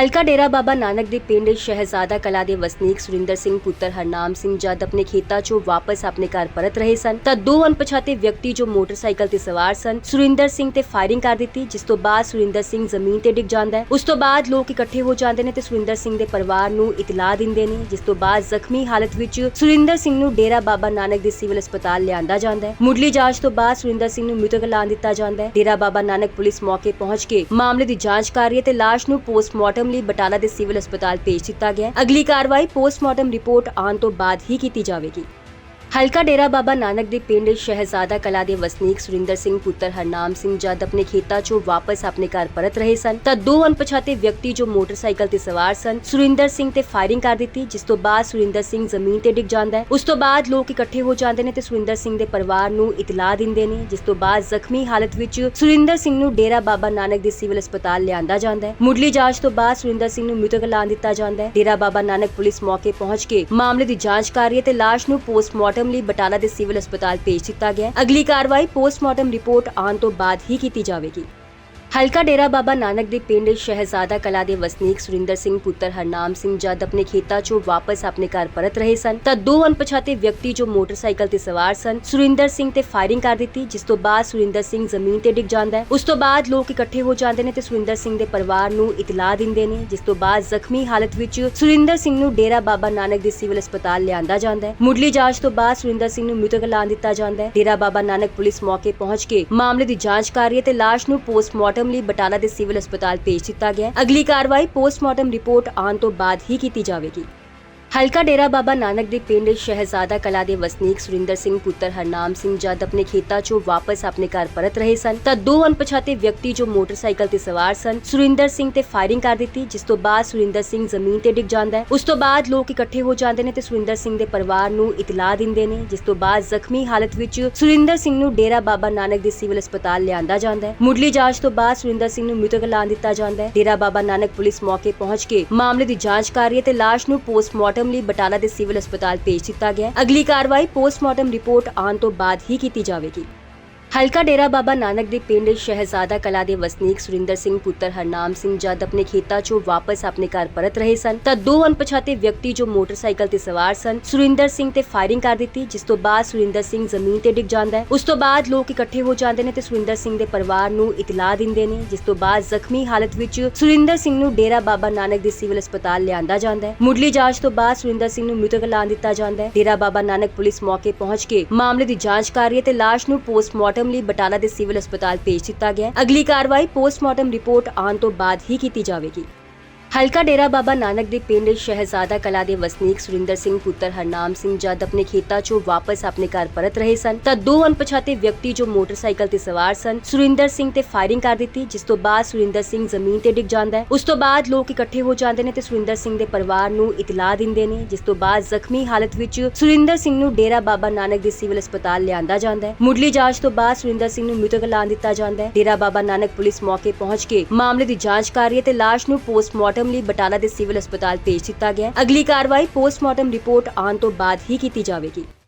ਹਲਕਾ ਡੇਰਾ ਬਾਬਾ ਨਾਨਕ ਦੇ ਪਿੰਡ ਸ਼ਹਿਜ਼ਾਦਾ ਕਲਾ ਦੇ ਵਸਨੀਕ ਸੁਰਿੰਦਰ ਸਿੰਘ ਪੁੱਤਰ ਹਰਨਾਮ ਸਿੰਘ ਜਦ ਆਪਣੇ ਖੇਤਾਂ 'ਚੋਂ ਵਾਪਸ ਆਪਣੇ ਘਰ ਪਰਤ ਰਹੇ ਸਨ, ਤਾਂ ਦੋ ਅਣਪਛਾਤੇ ਵਿਅਕਤੀ ਜੋ ਮੋਟਰਸਾਈਕਲ ਤੇ ਸਵਾਰ ਸਨ, ਸੁਰਿੰਦਰ ਸਿੰਘ ਤੇ ਫਾਇਰਿੰਗ ਕਰ ਦਿੱਤੀ, ਜਿਸ ਤੋਂ ਬਾਅਦ ਸੁਰਿੰਦਰ ਸਿੰਘ ਜ਼ਮੀਨ ਤੇ ਡਿੱਗ ਜਾਂਦਾ ਹੈ। ਉਸ ਤੋਂ ਬਾਅਦ ਲੋਕ ਇਕੱਠੇ ਹੋ ਜਾਂਦੇ ਨੇ ਤੇ ਸੁਰਿੰਦਰ ਸਿੰਘ ਦੇ ਪਰਿਵਾਰ ਨੂੰ ਇਤਲਾਹ ਦਿੰਦੇ ਨੇ, ਜਿਸ ਤੋਂ ਬਾਅਦ ਜ਼ਖਮੀ ਹਾਲਤ ਵਿੱਚ ਸੁਰਿੰਦਰ ਸਿੰਘ ਨੂੰ ਡੇਰਾ ਬਾਬਾ ਨਾਨਕ ਦੇ ਸਿਵਲ ਹਸਪਤਾਲ ਲਿਆਂਦਾ ਜਾਂਦਾ ਹੈ। ਮੁੱਢਲੀ ਜਾਂਚ ਤੋਂ ਬਾਅਦ ਸੁਰਿੰਦਰ ਸਿੰਘ ਨੂੰ ਮ੍ਰਿਤਕ ਐਲਾਨ ਦਿੱਤਾ ਜਾਂਦਾ ਹੈ। ਡੇਰਾ ਬਾਬਾ ਨਾਨਕ ਪੁਲਿਸ ਮੌਕੇ ਪਹੁੰਚ ਕੇ ਮਾਮਲੇ ਦੀ ਜਾਂਚ ਕਰ ਰਹੀ ਹੈ ਤੇ ਲਾਸ਼ ਨੂੰ ਪੋਸਟਮਾਰਟਮ ਲਈ ਬਟਾਲਾ ਦੇ ਸਿਵਲ ਹਸਪਤਾਲ ਭੇਜ ਦਿੱਤਾ ਗਿਆ ਹੈ। ਅਗਲੀ ਕਾਰਵਾਈ ਪੋਸਟਮਾਰਟਮ ਰਿਪੋਰਟ ਆਉਣ ਤੋਂ ਬਾਅਦ ਹੀ ਕੀਤੀ ਜਾਵੇਗੀ। ਹਲਕਾ ਡੇਰਾ ਬਾਬਾ ਨਾਨਕ ਦੇ ਪਿੰਡ ਸ਼ਹਿਜ਼ਾਦਾ ਕਲਾ ਦੇ ਵਸਨੀਕ ਸੁਰਿੰਦਰ ਸਿੰਘ ਪੁੱਤਰ ਹਰਨਾਮ ਸਿੰਘ ਜਦ ਆਪਣੇ ਖੇਤਾਂ 'ਚੋਂ ਵਾਪਸ ਆਪਣੇ ਘਰ ਪਰਤ ਰਹੇ ਸਨ, ਤਾਂ ਦੋ ਅਣਪਛਾਤੇ ਵਿਅਕਤੀ ਜੋ ਮੋਟਰਸਾਈਕਲ ਤੇ ਸਵਾਰ ਸਨ, ਸੁਰਿੰਦਰ ਸਿੰਘ ਤੇ ਫਾਇਰਿੰਗ ਕਰ ਦਿੱਤੀ, ਜਿਸ ਤੋਂ ਬਾਅਦ ਸੁਰਿੰਦਰ ਸਿੰਘ ਜ਼ਮੀਨ ਤੇ ਡਿੱਗ ਜਾਂਦਾ ਹੈ। ਉਸ ਤੋਂ ਬਾਅਦ ਲੋਕ ਇਕੱਠੇ ਹੋ ਜਾਂਦੇ ਨੇ ਤੇ ਸੁਰਿੰਦਰ ਸਿੰਘ ਦੇ ਪਰਿਵਾਰ ਨੂੰ ਇਤਲਾਹ ਦਿੰਦੇ ਨੇ, ਜਿਸ ਤੋਂ ਬਾਅਦ ਜ਼ਖਮੀ ਹਾਲਤ ਵਿੱਚ ਸੁਰਿੰਦਰ ਸਿੰਘ ਨੂੰ ਡੇਰਾ ਬਾਬਾ ਨਾਨਕ ਦੇ ਸਿਵਲ ਹਸਪਤਾਲ ਲਿਆਂਦਾ ਜਾਂਦਾ ਹੈ। ਮੁੱਢਲੀ ਜਾਂਚ ਤੋਂ ਬਾਅਦ ਸੁਰਿੰਦਰ ਸਿੰਘ ਨੂੰ ਮ੍ਰਿਤਕ ਐਲਾਨ ਦਿੱਤਾ ਜਾਂਦਾ ਹੈ। ਡੇਰਾ ਬਾਬਾ ਨਾਨਕ ਪੁਲਿਸ ਮੌਕੇ ਪਹੁੰਚ ਕੇ ਮਾਮਲੇ ਦੀ ਜਾਂਚ ਕਰ ਰਹੀ ਹੈ ਤੇ ਲਾਸ਼ ਨੂੰ ਪੋਸਟਮਾਰਟਮ ਲਈ ਬਟਾਲਾ ਦੇ ਸਿਵਲ ਹਸਪਤਾਲ ਭੇਜ ਦਿੱਤਾ ਗਿਆ ਹੈ। ਅਗਲੀ ਕਾਰਵਾਈ ਪੋਸਟਮਾਰਟਮ ਰਿਪੋਰਟ ਆਉਣ ਤੋਂ ਬਾਅਦ ਹੀ ਕੀਤੀ ਜਾਵੇਗੀ। ਹਲਕਾ ਡੇਰਾ ਬਾਬਾ ਨਾਨਕ ਦੇ ਪਿੰਡ ਸ਼ਹਿਜ਼ਾਦਾ ਕਲਾ ਦੇ ਵਸਨੀਕ ਸੁਰਿੰਦਰ ਸਿੰਘ ਪੁੱਤਰ ਹਰਨਾਮ ਸਿੰਘ ਜਦ ਆਪਣੇ ਖੇਤਾਂ 'ਚੋਂ ਵਾਪਸ ਆਪਣੇ ਘਰ ਪਰਤ ਰਹੇ ਸਨ, ਤਾਂ ਦੋ ਅਣਪਛਾਤੇ ਵਿਅਕਤੀ ਜੋ ਮੋਟਰਸਾਈਕਲ ਤੇ ਸਵਾਰ ਸਨ, ਸੁਰਿੰਦਰ ਸਿੰਘ ਤੇ ਫਾਇਰਿੰਗ ਕਰ ਦਿੱਤੀ, ਜਿਸ ਤੋਂ ਬਾਅਦ ਸੁਰਿੰਦਰ ਸਿੰਘ ਜ਼ਮੀਨ ਤੇ ਡਿੱਗ ਜਾਂਦਾ ਹੈ। ਉਸ ਤੋਂ ਬਾਅਦ ਲੋਕ ਇਕੱਠੇ ਹੋ ਜਾਂਦੇ ਨੇ ਤੇ ਸੁਰਿੰਦਰ ਸਿੰਘ ਦੇ ਪਰਿਵਾਰ ਨੂੰ ਇਤਲਾਹ ਦਿੰਦੇ ਨੇ, ਜਿਸ ਤੋਂ ਬਾਅਦ ਜ਼ਖਮੀ ਹਾਲਤ ਵਿੱਚ ਸੁਰਿੰਦਰ ਸਿੰਘ ਨੂੰ ਡੇਰਾ ਬਾਬਾ ਨਾਨਕ ਦੇ ਸਿਵਲ ਹਸਪਤਾਲ ਲਿਆਂਦਾ ਜਾਂਦਾ ਹੈ। ਮੁੱਢਲੀ ਜਾਂਚ ਤੋਂ ਬਾਅਦ ਸੁਰਿੰਦਰ ਸਿੰਘ ਨੂੰ ਮ੍ਰਿਤਕ ਐਲਾਨ ਦਿੱਤਾ ਜਾਂਦਾ ਹੈ। ਡੇਰਾ ਬਾਬਾ ਨਾਨਕ ਪੁਲਿਸ ਮੌਕੇ ਪਹੁੰਚ ਕੇ ਮਾਮਲੇ ਦੀ ਜਾਂਚ ਕਰ ਰਹੀ ਹੈ ਤੇ ਲਾਸ਼ ਨੂੰ ਪੋਸਟਮਾਰਟਮ ਲਈ ਬਟਾਲਾ ਦੇ ਸਿਵਲ ਹਸਪਤਾਲ ਭੇਜ ਦਿੱਤਾ ਗਿਆ ਹੈ। ਅਗਲੀ ਕਾਰਵਾਈ ਪੋਸਟਮਾਰਟਮ ਰਿਪੋਰਟ ਆਉਣ ਤੋਂ ਬਾਅਦ ਹੀ ਕੀਤੀ ਜਾਵੇਗੀ। ਹਲਕਾ ਡੇਰਾ ਬਾਬਾ ਨਾਨਕ ਦੇ ਪਿੰਡ ਸ਼ਹਿਜ਼ਾਦਾ ਕਲਾ ਦੇ ਵਸਨੀਕ ਸੁਰਿੰਦਰ ਸਿੰਘ ਪੁੱਤਰ ਹਰਨਾਮ ਸਿੰਘ ਜਦ ਆਪਣੇ ਖੇਤਾਂ 'ਚੋਂ ਵਾਪਸ ਆਪਣੇ ਘਰ ਪਰਤ ਰਹੇ ਸਨ, ਤਾਂ ਦੋ ਅਣਪਛਾਤੇ ਵਿਅਕਤੀ ਜੋ ਮੋਟਰਸਾਈਕਲ ਤੇ ਸਵਾਰ ਸਨ, ਸੁਰਿੰਦਰ ਸਿੰਘ ਤੇ ਫਾਇਰਿੰਗ ਕਰ ਦਿੱਤੀ, ਜਿਸ ਤੋਂ ਬਾਅਦ ਸੁਰਿੰਦਰ ਸਿੰਘ ਜ਼ਮੀਨ ਤੇ ਡਿੱਗ ਜਾਂਦਾ ਹੈ। ਉਸ ਤੋਂ ਬਾਅਦ ਲੋਕ ਇਕੱਠੇ ਹੋ ਜਾਂਦੇ ਨੇ ਤੇ ਸੁਰਿੰਦਰ ਸਿੰਘ ਦੇ ਪਰਿਵਾਰ ਨੂੰ ਇਤਲਾਹ ਦਿੰਦੇ ਨੇ, ਜਿਸ ਤੋਂ ਬਾਅਦ ਜ਼ਖਮੀ ਹਾਲਤ ਵਿੱਚ ਸੁਰਿੰਦਰ ਸਿੰਘ ਨੂੰ ਡੇਰਾ ਬਾਬਾ ਨਾਨਕ ਦੇ ਸਿਵਲ ਹਸਪਤਾਲ ਲਿਆਂਦਾ ਜਾਂਦਾ ਹੈ। ਮੁੱਢਲੀ ਜਾਂਚ ਤੋਂ ਬਾਅਦ ਸੁਰਿੰਦਰ ਸਿੰਘ ਨੂੰ ਮ੍ਰਿਤਕ ਐਲਾਨ ਦਿੱਤਾ ਜਾਂਦਾ ਹੈ। ਡੇਰਾ ਬਾਬਾ ਨਾਨਕ ਪੁਲਿਸ ਮੌਕੇ ਪਹੁੰਚ ਕੇ ਮਾਮਲੇ ਦੀ ਜਾਂਚ ਕਰ ਰਹੀ ਹੈ ਤੇ ਲਾਸ਼ ਨੂੰ ਪੋਸਟਮਾਰਟਮ ਲਈ ਬਟਾਲਾ ਦੇ ਸਿਵਲ ਹਸਪਤਾਲ ਭੇਜ ਦਿੱਤਾ ਗਿਆ। ਹੈ ਅਗਲੀ ਕਾਰਵਾਈ ਪੋਸਟਮਾਰਟਮ ਰਿਪੋਰਟ ਆਉਣ ਤੋਂ ਬਾਅਦ ਹੀ ਕੀਤੀ ਜਾਵੇਗੀ। ਹਲਕਾ ਡੇਰਾ ਬਾਬਾ ਨਾਨਕ ਦੇ ਪਿੰਡ ਸ਼ਹਿਜ਼ਾਦਾ ਕਲਾ ਦੇ ਵਸਨੀਕ ਸੁਰਿੰਦਰ ਸਿੰਘ ਪੁੱਤਰ ਹਰਨਾਮ ਸਿੰਘ ਜਦ ਆਪਣੇ ਖੇਤਾਂ 'ਚੋਂ ਵਾਪਸ ਆਪਣੇ ਘਰ ਪਰਤ ਰਹੇ ਸਨ, ਤਾਂ ਦੋ ਅਣਪਛਾਤੇ ਵਿਅਕਤੀ ਜੋ ਮੋਟਰਸਾਈਕਲ ਤੇ ਸਵਾਰ ਸਨ, ਸੁਰਿੰਦਰ ਸਿੰਘ ਤੇ ਫਾਇਰਿੰਗ ਕਰ ਦਿੱਤੀ, ਜਿਸ ਤੋਂ ਬਾਅਦ ਸੁਰਿੰਦਰ ਸਿੰਘ ਜ਼ਮੀਨ ਤੇ ਡਿੱਗ ਜਾਂਦਾ ਹੈ। ਉਸ ਤੋਂ ਬਾਅਦ ਲੋਕ ਇਕੱਠੇ ਹੋ ਜਾਂਦੇ ਨੇ ਤੇ ਸੁਰਿੰਦਰ ਸਿੰਘ ਦੇ ਪਰਿਵਾਰ ਨੂੰ ਇਤਲਾਹ ਦਿੰਦੇ ਨੇ, ਜਿਸ ਤੋਂ ਬਾਅਦ ਜ਼ਖਮੀ ਹਾਲਤ ਵਿੱਚ ਸੁਰਿੰਦਰ ਸਿੰਘ ਨੂੰ ਡੇਰਾ ਬਾਬਾ ਨਾਨਕ ਦੇ ਸਿਵਲ ਹਸਪਤਾਲ ਲਿਆਂਦਾ ਜਾਂਦਾ ਹੈ। ਮੁੱਢਲੀ ਜਾਂਚ ਤੋਂ ਬਾਅਦ ਸੁਰਿੰਦਰ ਸਿੰਘ ਨੂੰ ਮ੍ਰਿਤਕ ਐਲਾਨ ਦਿੱਤਾ ਜਾਂਦਾ ਹੈ। ਡੇਰਾ ਬਾਬਾ ਨਾਨਕ ਪੁਲਿਸ ਮੌਕੇ ਪਹੁੰਚ ਕੇ ਮਾਮਲੇ ਦੀ ਜਾਂਚ ਕਰ ਰਹੀ ਹੈ ਤੇ ਲਾਸ਼ ਨੂੰ ਪੋਸਟਮਾਰਟਮ ਲਈ ਬਟਾਲਾ ਦੇ ਸਿਵਲ ਹਸਪਤਾਲ ਭੇਜ ਦਿੱਤਾ ਗਿਆ। ਹੈ ਅਗਲੀ ਕਾਰਵਾਈ ਪੋਸਟਮਾਰਟਮ ਰਿਪੋਰਟ ਆਉਣ ਤੋਂ ਬਾਅਦ ਹੀ ਕੀਤੀ ਜਾਵੇਗੀ। ਹਲਕਾ ਡੇਰਾ ਬਾਬਾ ਨਾਨਕ ਦੇ ਪਿੰਡ ਸ਼ਹਿਜ਼ਾਦਾ ਕਲਾ ਦੇ ਵਸਨੀਕ ਸੁਰਿੰਦਰ ਸਿੰਘ ਪੁੱਤਰ ਹਰਨਾਮ ਸਿੰਘ ਜਦ ਆਪਣੇ ਖੇਤਾਂ 'ਚੋਂ ਵਾਪਸ ਆਪਣੇ ਘਰ ਪਰਤ ਰਹੇ ਸਨ, ਤਾਂ ਦੋ ਅਣਪਛਾਤੇ ਵਿਅਕਤੀ ਜੋ ਮੋਟਰਸਾਈਕਲ ਤੇ ਸਵਾਰ ਸਨ, ਸੁਰਿੰਦਰ ਸਿੰਘ ਤੇ ਫਾਇਰਿੰਗ ਕਰ ਦਿੱਤੀ, ਜਿਸ ਤੋਂ ਬਾਅਦ ਸੁਰਿੰਦਰ ਸਿੰਘ ਜ਼ਮੀਨ ਤੇ ਡਿੱਗ ਜਾਂਦਾ ਹੈ। ਉਸ ਤੋਂ ਬਾਅਦ ਲੋਕ ਇਕੱਠੇ ਹੋ ਜਾਂਦੇ ਨੇ ਤੇ ਸੁਰਿੰਦਰ ਸਿੰਘ ਦੇ ਪਰਿਵਾਰ ਨੂੰ ਇਤਲਾਹ ਦਿੰਦੇ ਨੇ, ਜਿਸ ਤੋਂ ਬਾਅਦ ਜ਼ਖਮੀ ਹਾਲਤ ਵਿੱਚ ਸੁਰਿੰਦਰ ਸਿੰਘ ਨੂੰ ਡੇਰਾ ਬਾਬਾ ਨਾਨਕ ਦੇ ਸਿਵਲ ਹਸਪਤਾਲ ਲਿਆਂਦਾ ਜਾਂਦਾ ਹੈ। ਮੁੱਢਲੀ ਜਾਂਚ ਤੋਂ ਬਾਅਦ ਸੁਰਿੰਦਰ ਸਿੰਘ ਨੂੰ ਮ੍ਰਿਤਕ ਐਲਾਨ ਦਿੱਤਾ ਜਾਂਦਾ ਹੈ। ਡੇਰਾ ਬਾਬਾ ਨਾਨਕ ਪੁਲਿਸ ਮੌਕੇ ਪਹੁੰਚ ਕੇ ਮਾਮਲੇ ਦੀ ਜਾਂਚ ਕਰ ਰਹੀ ਹੈ ਤੇ ਲਾਸ਼ ਨੂੰ ਪੋਸਟਮਾਰਟਮ ਪੋਸਟਮਾਰਟਮ ਲਈ ਬਟਾਲਾ ਦੇ ਸਿਵਲ ਹਸਪਤਾਲ ਭੇਜ ਦਿੱਤਾ ਗਿਆ। ਹੈ ਅਗਲੀ ਕਾਰਵਾਈ ਪੋਸਟਮਾਰਟਮ ਰਿਪੋਰਟ ਆਉਣ ਤੋਂ ਬਾਅਦ ਹੀ ਕੀਤੀ ਜਾਵੇਗੀ।